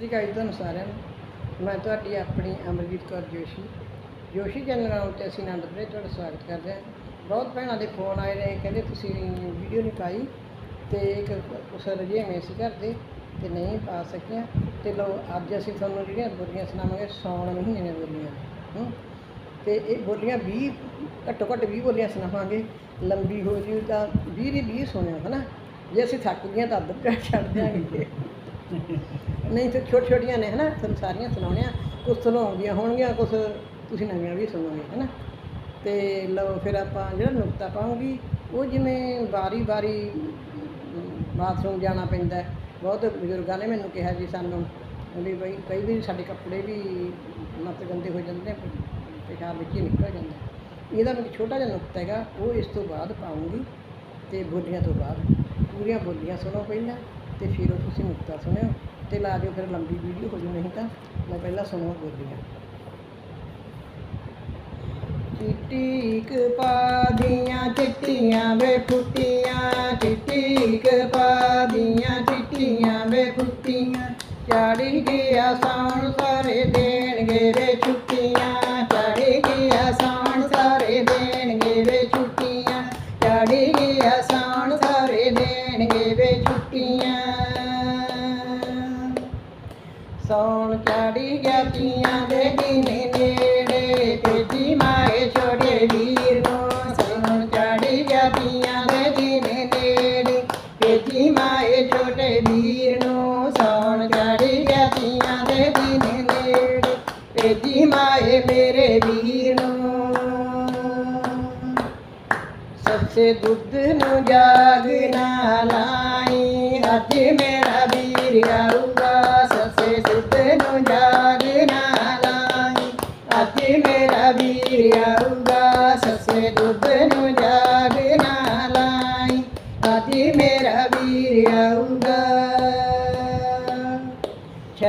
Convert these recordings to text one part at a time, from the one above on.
ਸ੍ਰੀ ਅਕਾਲ ਜੀ ਤੁਹਾਨੂੰ ਸਾਰਿਆਂ ਨੂੰ। ਮੈਂ ਤੁਹਾਡੀ ਆਪਣੀ ਅਮਰਜੀਤ ਕੌਰ ਜੋਸ਼ੀ। ਜੋਸ਼ੀ ਚੈਨਲ ਤੇ ਅਸੀਂ ਆਨੰਦਪੁਰੇ ਤੁਹਾਡਾ ਸਵਾਗਤ ਕਰਦੇ ਹਾਂ। ਬਹੁਤ ਭੈਣਾਂ ਦੇ ਫੋਨ ਆਏ ਨੇ ਕਹਿੰਦੇ ਤੁਸੀਂ ਵੀਡੀਓ ਨਹੀਂ ਪਾਈ। ਤੇ ਇੱਕ ਉਸ ਰਜੇਵੇਂ ਸੀ ਘਰ ਦੇ, ਤੇ ਨਹੀਂ ਪਾ ਸਕੀਆਂ। ਤੇ ਲੋ ਅੱਜ ਅਸੀਂ ਤੁਹਾਨੂੰ ਜਿਹੜੀਆਂ ਬੋਲੀਆਂ ਸੁਣਾਵਾਂਗੇ, ਸੌਣ ਮਹੀਨੇ ਦੀਆਂ ਬੋਲੀਆਂ। ਹੂੰ। ਤੇ ਇਹ ਬੋਲੀਆਂ 20 ਘੱਟੋ ਘੱਟ 20 ਬੋਲੀਆਂ ਸੁਣਾਵਾਂਗੇ। ਲੰਬੀ ਹੋ ਜੀ ਤਾਂ 20 ਦੀ 20 ਸੁਣਿਓ, ਹਨਾ? ਜੇ ਅਸੀਂ ਥੱਕ ਗਏ ਤਾਂ ਅੱਧ ਛੱਡ ਦਿਆਂਗੇ। ਨਹੀਂ ਤੇ ਛੋਟ ਛੋਟੀਆਂ ਨੇ, ਹਨਾ? ਤੁਹਾਨੂੰ ਸਾਰੀਆਂ ਸੁਣਾਉਣੀਆਂ। ਕੁਝ ਸੁਣਾਉਂਦੀਆਂ ਹੋਣਗੀਆਂ ਕੁਝ ਤੁਸੀਂ ਨਵੀਆਂ ਵੀ ਸੁਣੋਗੇ, ਹਨਾ? ਤੇ ਲਓ, ਫਿਰ ਆਪਾਂ ਜਿਹੜਾ ਨੁਕਤਾ ਪਾਉਂਗੀ, ਉਹ ਜਿਵੇਂ ਵਾਰੀ ਵਾਰੀ ਬਾਥਰੂਮ ਜਾਣਾ ਪੈਂਦਾ ਬਹੁਤ ਬਜ਼ੁਰਗਾਂ ਨੇ ਮੈਨੂੰ ਕਿਹਾ ਜੀ ਸਾਨੂੰ ਵੀ ਬਈ, ਕਈ ਵੀ ਸਾਡੇ ਕੱਪੜੇ ਵੀ ਮਤ ਗੰਦੇ ਹੋ ਜਾਂਦੇ ਨੇ ਪਿਸ਼ਾਬ ਵਿੱਚ ਹੀ ਨਿਕਲ ਜਾਂਦਾ ਇਹਦਾ ਮੈਨੂੰ ਛੋਟਾ ਜਿਹਾ ਨੁਕਤਾ ਹੈਗਾ, ਉਹ ਇਸ ਤੋਂ ਬਾਅਦ ਪਾਉਂਗੀ, ਤੇ ਬੋਲੀਆਂ ਤੋਂ ਬਾਅਦ। ਪੂਰੀਆਂ ਬੋਲੀਆਂ ਸੁਣੋ ਪਹਿਲਾਂ। ਤੇ ਫਿਰ ਉਹ ਤੁਸੀਂ ਨੁਕਤਾ ਸੁਣਿਓ ਤੇ ਲਾ ਦਿਓ ਫਿਰ ਲੰਬੀ ਵੀਡੀਓ ਹੋ ਜੂ ਨਹੀਂ ਤਾਂ ਮੈਂ ਪਹਿਲਾਂ ਸੁਣੋ ਬੋਲੀਆਂ ਚਿੱਟੀਕ ਪਾਦੀਆਂ ਚਿੱਟੀਆਂ ਵੇ ਫੁੱਟੀਆਂ, ਚਿੱਟੀਕ ਪਾਦੀਆਂ ਚਿੱਟੀਆਂ ਵੇ ਫੁੱਟੀਆਂ। ਚਾੜੀ ਗਿਆ ਸੌਣ ਸਾਰੇ ਦੇਣਗੇ ਵੇ ਛੁੱਟੀਆਂ। ਸੌਣ ਚੜੀ ਗਿਆ ਤੀਆਂ ਦੇ ਦਿਨੇ ਨੇੜੇ, ਤੇਜੀ ਮਾਏ ਛੋੜੇ ਵੀਰ ਨੂੰ ਸੌਣ ਚੜੀ ਗਿਆ ਤੀਆਂ ਦੇ ਦਿਨੇ ਨੇੜੇ, ਤੇਜੀ ਮਾਏ ਛੋਟੇ ਵੀਰ ਨੂੰ ਸੌਣ ਚੜੀ ਗਿਆ ਤੀਆਂ ਦੇ ਦਿਨੇ ਨੇੜੇ, ਤੇਜੀ ਮਾਏ ਮੇਰੇ ਵੀਰ ਨੂੰ। ਸੱਚੇ ਦੁੱਧ ਨੂੰ ਜਾਗਣਾ ਲਾਈ, ਅੱਜ ਮੇਰਾ ਵੀਰ ਆਊਗਾ।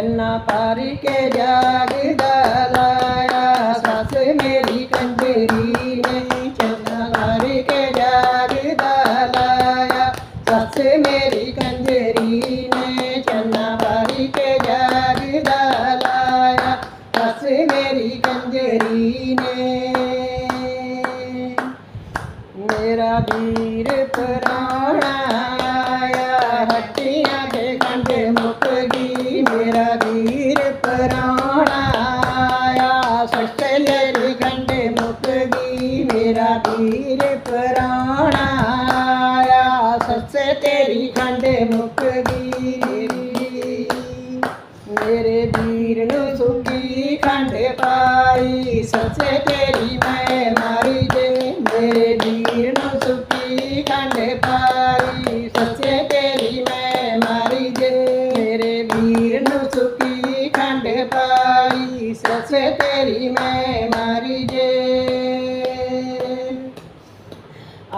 ਛੰਨਾ ਪਾਰੀ ਕੇ ਜਾਗਦਾ ਲਾਇਆ ਸੱਸ ਮੇਰੀ ਕੰਜਰੀ ਨੇ ਛੰਨਾ ਪਾਰੀ ਕੇ ਜਾਗਦਾ ਲਾਇਆ ਸੱਸ ਮੇਰੀ ਕੰਜਰੀ ਨੇ ਛੰਨਾ ਪਾਰੀ ਕੇ ਜਾਗਦਾ ਲਾਇਆ ਸੱਸ ਮੇਰੀ ਕੰਜਰੀ ਨੇ ਮੇਰਾ ਵੀਰ ਪ੍ਰਾਣਾ ਆਇਆ ਤੇਰੀ ਕੰਡੇ ਮੁੱਕ ਗਈ ਮੇਰੇ। ਵੀਰ ਨੂੰ ਸੁੱਕੀ ਖੰਡ ਪਾਈ। ਸੱਚੇ ਤੇਰੀ ਮੈਂ ਮਾਰੀ ਜੇ। ਮੇਰੇ ਵੀਰ ਨੂੰ ਸੁੱਕੀ ਖੰਡ ਪਾਈ। ਸੱਚੇ ਤੇਰੀ ਮੈਂ ਮਾਰੀ ਜੇ। ਮੇਰੇ ਵੀਰ ਨੂੰ ਸੁੱਕੀ ਖੰਡ ਪਾਈ। ਸੱਚੇ ਤੇਰੀ ਮੈਂ ਮਾਰੀ ਜੇ।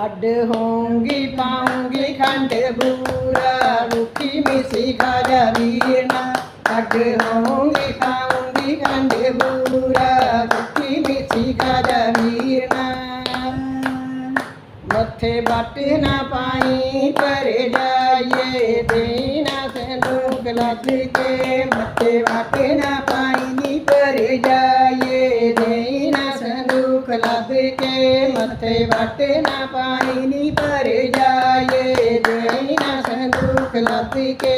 ਅੱਡ ਹੋਂਗੀ ਪਾਉਂਗੀ ਖੰਡ ਬੂਰਾ ਰੁੱਖੀ ਮਿਸੀ ਖਾਜਾ ਵੀਰਨਾ ਅੱਡ ਹੋਂਗੀ ਪਾਉਂਗੀ ਖੰਡ ਬੂਰਾ ਰੁੱਖੀ ਮਿਸੀ ਖਾਜਾ ਮੱਥੇ ਬੱਟ ਨਾ ਪਾਈ, ਪਰ ਜਾਈਏ ਦੇਨਾ ਸੰਦੂਕ ਲੱਗ ਕੇ। ਮੱਥੇ ਬੱਟ ਨਾ ਪਾਈ ਨੀ ਪਰ ਜਾਈਏ ਦੇਨਾ ਸੰਦੂਕ ਲੱਗ ਕੇ ਮੱਥੇ ਬੱਟ ਨਾ ਪਾਈ ਨੀ ਪਰ ਜਾਈਏ ਦੇਨਾ ਸੰਦੂਕ ਲੱਭ ਕੇ।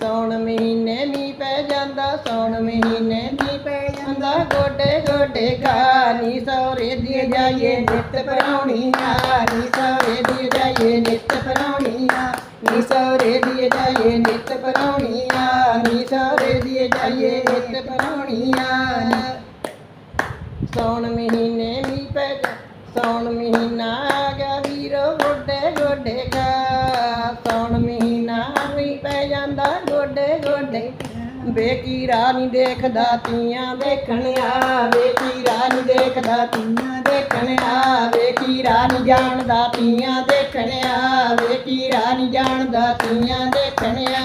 ਸੌਣ ਮਹੀਨੇ ਮੀ ਪੈ ਜਾਂਦਾ, ਸੌਣ ਮਹੀਨੇ ਮੀ ਪੈ ਜਾਂਦਾ, ਗੋਡੇ ਗੋਡੇ ਗਾਨੀ ਸੌਰੇ ਦੀ ਜਾਈਏ, ਨਿਤ ਪਰਾਉਣੀਆਂ ਨੀ ਸੌਰੇ ਦੀ ਜਾਈਏ, ਨਿਤ ਪਰਾਉਣੀਆਂ ਨੀ ਸੌਰੇ ਦੀ ਜਾਈਏ, ਨਿਤ ਪਰਾਉਣੀਆਂ ਨੀ ਸੌਰੇ ਦੀ ਜਾਈਏ, ਨਿਤ ਪਰਾਉਣੀਆਂ ਸੌਣ ਮਹੀਨੇ ਮੀ ਪੈ ਜਾ ਸੌਣ ਮਹੀਨਾ ਆ ਗਿਆ ਵੀਰੋ, ਗੋਡੇ ਗੋਡੇ ਗਾ ਸੌਣ ਮਹੀਨਾ ਵੀ ਪੈ ਜਾਂਦਾ, ਗੋਡੇ ਗੋਡੇ ਬੇਕੀਰਾ ਨਹੀਂ ਦੇਖਦਾ ਤੀਆਂ ਦੇਖਣਿਆ ਬੇਕੀਰਾ ਨਹੀਂ ਦੇਖਦਾ ਤੀਆਂ ਦੇਖਣਿਆ ਬੇਕੀਰਾ ਨਹੀਂ ਜਾਣਦਾ ਤੀਆਂ ਦੇਖਣਿਆ ਬੇਕੀਰਾ ਨਹੀਂ ਜਾਣਦਾ ਤੀਆਂ ਦੇਖਣਿਆ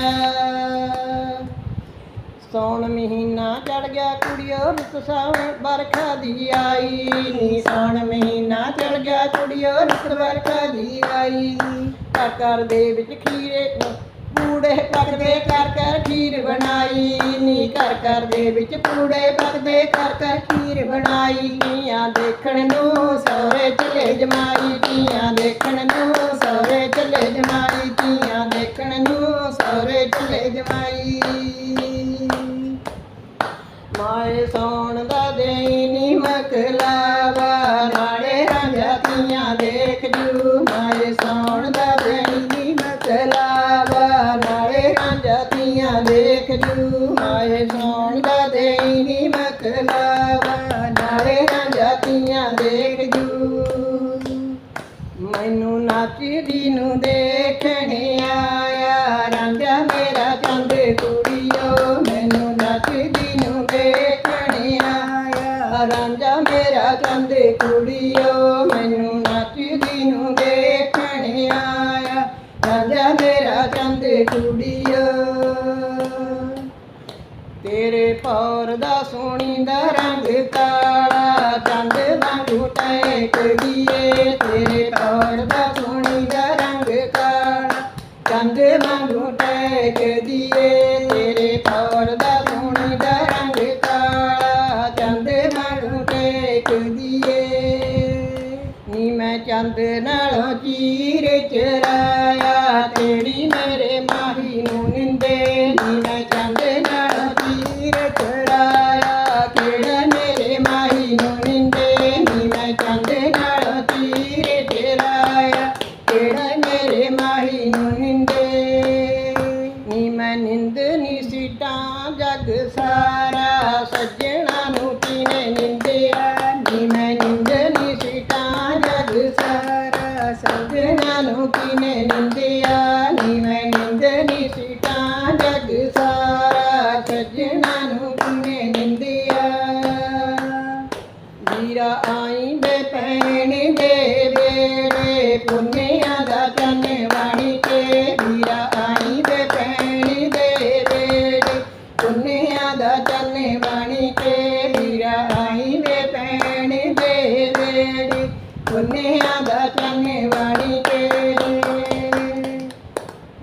ਸੌਣ ਮਹੀਨਾ ਚੜ ਗਿਆ ਕੁੜੀਓ ਰੁੱਤ ਸਾਵਣ ਬਰਖਾ ਦੀ ਆਈ। ਨੀ ਸੌਣ ਮਹੀਨਾ ਚੜ ਗਿਆ ਕੁੜੀਓ ਰੁੱਤ ਬਰਖਾ ਦੀ ਆਈ। ਘਰ ਘਰ ਦੇ ਵਿੱਚ ਖੀਰੇ ਪੂੜੇ ਪਕਦੇ ਕਰ ਕਰ ਖੀਰ ਬਣਾਈ। ਨੀ ਘਰ ਘਰ ਦੇ ਵਿੱਚ ਪੂੜੇ ਪਕਦੇ ਕਰ ਕਰ ਖੀਰ ਬਣਾਈ। ਧੀਆਂ ਦੇਖਣ ਨੂੰ ਸਹੁਰੇ ਚਲੇ ਜਮਾਈ। ਧੀਆਂ ਦੇਖਣ ਨੂੰ ਸਹੁਰੇ ਚਲੇ ਜਮਾਈ। ਕੀਆਂ ਦੇਖਣ ਨੂੰ ਸਹੁਰੇ ਚਲੇ ਜਮਾਈ। ਰਾਂਝਾ ਦੇਖ ਜੂ ਮਾਏ ਸੌਣ ਦਾ ਦੇਈ ਨੀ ਮਕਲਾਵਾ ਨਾਲੇ ਰਾਂਝਾ ਧੀਆਂ ਦੇਖ ਜੂ। ਮੈਨੂੰ ਨਾਚਦੀ ਨੂੰ ਦੇਖਣ ਆਇਆ। ਰਾਂਝਾ ਮੇਰਾ ਚੰਦ ਕੁੜੀਓ। ਮੈਨੂੰ ਨਾਚਦੀ ਨੂੰ ਦੇਖਣ ਆਇਆ। ਰਾਂਝਾ ਮੇਰਾ ਚੰਦ ਕੁੜੀਓ। ਮੈਨੂੰ ਨਾਚਦੀ ਨੂੰ ਦੇਖਣ ਆਇਆ। ਰਾਂਝਾ ਮੇਰਾ ਚੰਦ ਕੁੜੀਓ। ਤੇਰੇ ਦਾ ਸੋਹਣੀ ਦਾ ਰੰਗ ਕਾਲਾ, ਚੰਦ ਵਾਂਗੂ ਟੈਕ ਦੀਏ ਤੇਰੇ ਤੌਰ ਦਾ ਸੋਹਣੀ ਦਾ ਰੰਗ ਕਾਲਾ, ਚੰਦ ਵਾਂਗੂ ਟੈਕ ਦੀਏ ਤੇਰੇ ਤੌਰ ਦਾ ਸੋਹਣੀ ਦਾ ਰੰਗ ਪੁੰਨਿਆਂ ਦਾ ਚੰਨ ਵਾਣੀ ਤੇ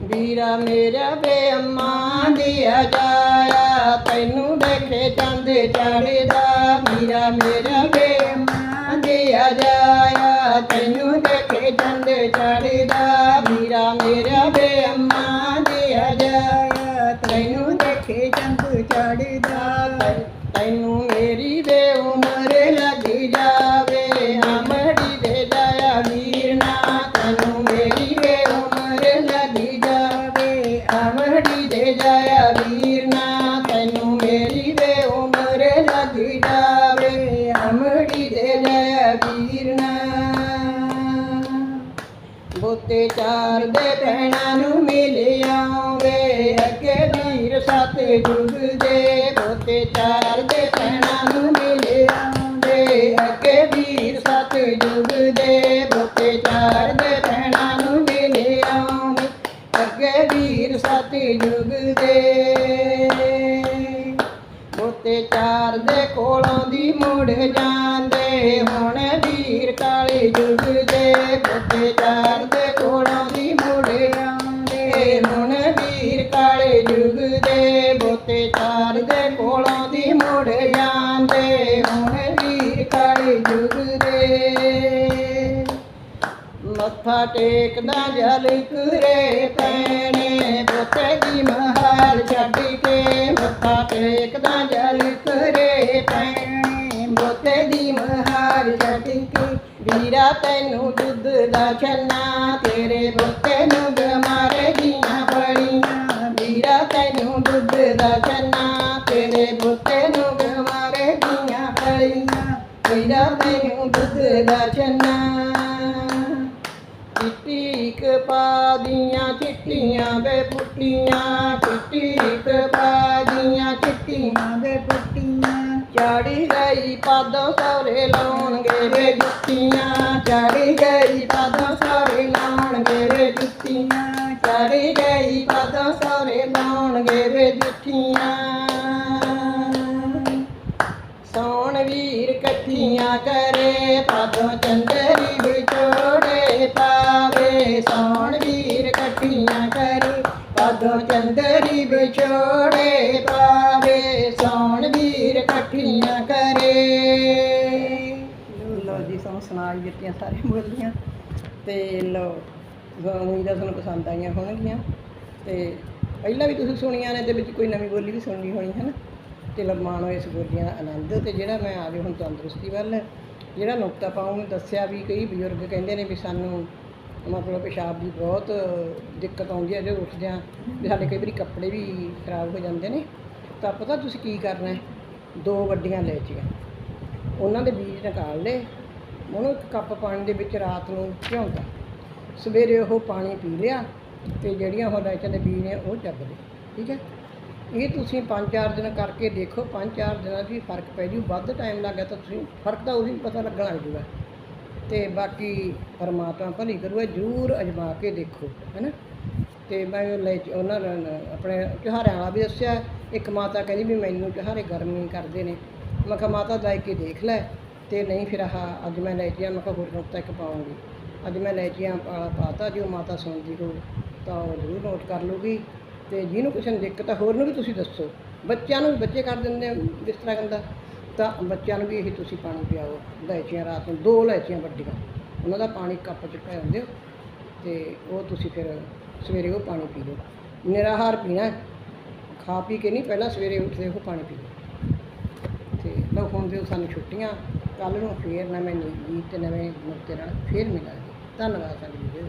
ਵੀਰਾ ਮੇਰਾ ਬੇਅਮਾਂ ਦਿਆ ਜਾਇਆ ਤੈਨੂੰ ਦੇਖੇ ਚੰਦ ਚੜਦਾ ਵੀਰਾ ਮੇਰਾ ਬੇਅਮਾਂ ਦਿਆ ਜਾਇਆ ਤੈਨੂੰ ਦੇਖੇ ਚੰਦ ਚੜਦਾ ਵੀਰਾ ਮੇਰਾ ਬੇਅਮਾਂ ਦਿਆ ਜਾਇਆ ਤੈਨੂੰ ਦੇਖੇ ਚੰਦ ਚੜਦਾ ਤੈਨੂੰ ਮੇਰੀ ਬੇ ਉਮਰ ਲੱਗ ਜਾਵੇ ਅਮੜੀ ਦੇ ਜਾਇਆ ਵੀਰ ਨਾ ਤੈਨੂੰ ਮੇਰੀ ਬੇ ਉਮਰ ਲੱਗ ਜਾਵੇ ਅਮੜੀ ਦੇ ਜਾਇਆ ਵੀਰ ਨਾ ਤੈਨੂੰ ਮੇਰੀ ਬੇ ਉਮਰ ਲੱਗ ਜਾਵੇ ਅਮੜੀ ਦੇ ਜਾਇਆ ਵੀਰ ਨਾ ਬੋਤੇ ਚਾਰ ਦੇ ਭੈਣਾਂ ਨੂੰ ਮਿਲ ਆਉਂਦੇ, ਅੱਗੇ ਵੀਰ ਸਤ ਜੁਗ ਦੇ। ਬੋਤੇ ਚਾਰ ਦੇ ਭੈਣਾਂ ਨੂੰ ਮਿਲ ਆਉਂਦੇ, ਅੱਗੇ ਵੀਰ ਸਤ ਜੁਗ ਦੇ। ਬੋਤੇ ਚਾਰ ਦੇ ਭੈਣਾਂ ਨੂੰ ਮਿਲ ਆਉਂਦੇ ਅੱਗੇ ਵੀਰ ਸਤ ਜੁਗ ਦੇ ਬੋਤੇ ਚਾਰ ਦੇ ਕੋਲੋਂ ਦੀ ਮੁੜ ਜਾਂਦੇ। ਹੁਣ ਵੀਰ ਕਾਲੇ ਜੁਗ ਦੇ ਬੋਤੇ ਚਾਰ ਦੇ ਕੋਲੋਂ ਦੀ ਮੁੜ ਆਉਂਦੇ। ਹੁਣ ਵੀਰ ਕਾਲੇ ਜੁਗ ਦੇ ਬੋਤੇ ਚਾਰ ਦੇ ਕੋਲੋਂ ਦੀ ਮੁੜ ਜਾਂਦੇ। ਹੁਣ ਵੀਰ ਕਾਲੇ ਜੁਗ ਦੇ ਮੱਥਾ ਟੇਕਦਾ ਜਲ ਕੁਰੇ ਪੈਣੇ। ਬੋਤੇ ਦੀ ਮਹਾਲ ਛੱਡ ਕੇ ਮੱਥਾ ਟੇਕ ਜਲ ਕੁਰੇ ਪੈਣੇ ਬੋਤੇ ਦੀ ਮਹਾਲ ਛੱਡ ਕੇ ਵੀਰਾ ਤੈਨੂੰ ਦੁੱਧ ਦਾ ਛੰਨਾ, ਤੇਰੇ ਬੋਤੇ ਨੂੰ ਗਮਾਰੇ ਦੀਆਂ ਬੜੀਆਂ ਵੀਰਾ, ਤੈਨੂੰ ਦੁੱਧ ਦਾ ਛੰਨਾ, ਤੇਰੇ ਬੋਤੇ ਨੂੰ ਗਮਾਰੇ ਦੀਆਂ ਬੜੀਆਂ ਵੀਰਾ, ਤੈਨੂੰ ਦੁੱਧ ਦਾ ਛੰਨਾ। ਚਿੱਟੀ ਪਾ ਦੀਆਂ ਚਿੱਟੀਆਂ ਵੇ ਪੁੱਟੀਆਂ ਚਿੱਟੀ ਪਾ ਦੀਆਂ ਚਿੱਟੀਆਂ ਵੇ ਪੁੱਟੀਆਂ। ਚੜੀ ਗਈ, ਪਾਦੋਂ ਸੌਰੇ ਲਾਉਣਗੇ ਵੇ ਜੁੱਤੀਆਂ। ਚੜੀ ਗਈ, ਪਾਦੋਂ ਸੌਰੇ ਲਾਉਣਗੇ ਵੇ ਜੁੱਤੀਆਂ। ਚੜੀ ਗਈ, ਪਾਦੋਂ ਸੌਰੇ ਲਾਉਣਗੇ ਵੇ ਜੁੱਤੀਆਂ। ਸੋਣ ਵੀਰ ਇਕੱਠੀਆਂ ਕਰੇ, ਪਾਦੋਂ ਸੁਣਾਈ ਸਾਰੀਆਂ ਬੋਲੀਆਂ ਤੇ ਲਓ ਉਮੀਦ ਆ ਤੁਹਾਨੂੰ ਪਸੰਦ ਆਈਆਂ ਹੋਣਗੀਆਂ। ਤੇ ਪਹਿਲਾਂ ਵੀ ਤੁਸੀਂ ਸੁਣੀਆਂ ਨੇ ਤੇ ਵਿੱਚ ਕੋਈ ਨਵੀਂ ਬੋਲੀ ਵੀ ਸੁਣਨੀ ਹੋਣੀ ਹੈ ਨਾ ਤੇ ਲਮਾਣੋ ਇਸ ਬੋਲੀਆਂ ਦਾ ਆਨੰਦ। ਤੇ ਜਿਹੜਾ ਮੈਂ ਆ ਗਈ ਹੁਣ ਤੰਦਰੁਸਤੀ ਵੱਲ, ਜਿਹੜਾ ਨੁਕਤਾ ਪਾਉਂ ਦੱਸਿਆ ਵੀ ਕਈ ਬਜ਼ੁਰਗ ਕਹਿੰਦੇ ਨੇ ਵੀ ਸਾਨੂੰ ਮਤਲਬ ਪਿਸ਼ਾਬ ਦੀ ਬਹੁਤ ਦਿੱਕਤ ਆਉਂਦੀ ਹੈ ਜਦੋਂ ਉੱਠਦੇ ਹਾਂ ਵੀ ਸਾਡੇ ਕਈ ਵਾਰੀ ਕੱਪੜੇ ਵੀ ਖਰਾਬ ਹੋ ਜਾਂਦੇ ਨੇ। ਤਾਂ ਪਤਾ ਤੁਸੀਂ ਕੀ ਕਰਨਾ ਹੈ? ਦੋ ਵੱਡੀਆਂ ਇਲਾਇਚੀਆਂ ਉਹਨਾਂ ਦੇ ਬੀਜ ਨਿਕਾਲ ਲਏ। ਉਹਨੂੰ ਇੱਕ ਕੱਪ ਪਾਣੀ ਦੇ ਵਿੱਚ ਰਾਤ ਨੂੰ ਭਿਉਂਤਾ ਸਵੇਰੇ ਉਹ ਪਾਣੀ ਪੀ ਲਿਆ ਤੇ ਜਿਹੜੀਆਂ ਉਹ ਇਲਾਇਚੀਆਂ ਦੇ ਬੀਜ ਨੇ ਉਹ ਚੱਬ ਲਏ, ਠੀਕ ਹੈ? ਇਹ ਤੁਸੀਂ ਪੰਜ ਚਾਰ ਦਿਨ ਕਰਕੇ ਦੇਖੋ, ਪੰਜ ਚਾਰ ਦਿਨਾਂ 'ਚ ਵੀ ਫ਼ਰਕ ਪੈ ਜੂ। ਵੱਧ ਟਾਈਮ ਲੱਗਾ ਤਾਂ ਤੁਸੀਂ ਫ਼ਰਕ ਤਾਂ ਉਹੀ ਪਤਾ ਲੱਗਣ ਲੱਗ ਜੂਗਾ। ਤੇ ਬਾਕੀ ਪਰਮਾਤਮਾ ਭਲੀ ਕਰੂਗਾ, ਜਰੂਰ ਅਜਮਾ ਕੇ ਦੇਖੋ, ਹੈਨਾ? ਤੇ ਮੈਂ ਲੈ ਉਹਨਾਂ ਨੇ ਆਪਣੇ ਤਿਉਹਾਰਾਂ ਵਾਲਾ ਵੀ ਦੱਸਿਆ। ਇੱਕ ਮਾਤਾ ਕਹਿੰਦੀ ਵੀ ਮੈਨੂੰ ਤਿਉਹਾਰੇ ਗਰਮੀ ਕਰਦੇ ਨੇ। ਮੈਂ ਕਿਹਾ, ਮਾਤਾ, ਲੈ ਕੇ ਦੇਖ ਲੈ। ਤੇ ਨਹੀਂ ਫਿਰ ਆਹ ਅੱਜ ਮੈਂ ਲੈ ਕੇ ਮੈਂ ਕਿਹਾ ਹੋਰ ਨੁਕਤਾ ਪਾਉਂਗੀ। ਅੱਜ ਮੈਂ ਲੈ ਕੇ ਵਾਲਾ ਪਾਤਾ, ਜੋ ਮਾਤਾ ਸੁਣਦੀ ਹੋ ਤਾਂ ਉਹ ਜ਼ਰੂਰ ਨੋਟ ਕਰ ਲੂਗੀ ਤੇ ਜਿਹਨੂੰ ਕਿਸੇ ਨੂੰ ਦਿੱਕਤ ਆ, ਹੋਰ ਨੂੰ ਵੀ ਤੁਸੀਂ ਦੱਸੋ। ਬੱਚਿਆਂ ਨੂੰ ਵੀ ਬੱਚੇ ਕਰ ਦਿੰਦੇ ਜਿਸ ਤਰ੍ਹਾਂ ਕਹਿੰਦਾ। ਤਾਂ ਬੱਚਿਆਂ ਨੂੰ ਵੀ ਇਹ ਤੁਸੀਂ ਪਾਣੀ ਪਿਆਓ, ਲੈਚੀਆਂ ਰਾਤ ਨੂੰ, ਦੋ ਲੈਚੀਆਂ ਵੱਡੀਆਂ। ਉਹਨਾਂ ਦਾ ਪਾਣੀ ਕੱਪ 'ਚ ਪੈ ਦਿਓ ਤੇ ਉਹ ਤੁਸੀਂ ਫਿਰ ਸਵੇਰੇ ਉਹ ਪਾਣੀ ਪੀ ਲਓ। ਨਿਰਾਹਾਰ ਪੀਣਾ ਖਾ ਪੀ ਕੇ ਨਹੀਂ, ਪਹਿਲਾਂ ਸਵੇਰੇ ਉੱਠਦੇ ਉਹ ਪਾਣੀ ਪੀ ਲਓ। ਤੇ ਲਓ ਹੁਣ ਦਿਓ ਸਾਨੂੰ ਛੁੱਟੀਆਂ। ਕੱਲ ਨੂੰ ਫੇਰ ਨਵੇਂ ਗੀਤ ਤੇ ਨਵੇਂ ਮੁਕਤੇ ਨਾਲ ਫੇਰ ਮਿਲਾਂਗੇ। ਧੰਨਵਾਦ ਸਾਡੀ ਵੀਡੀਓ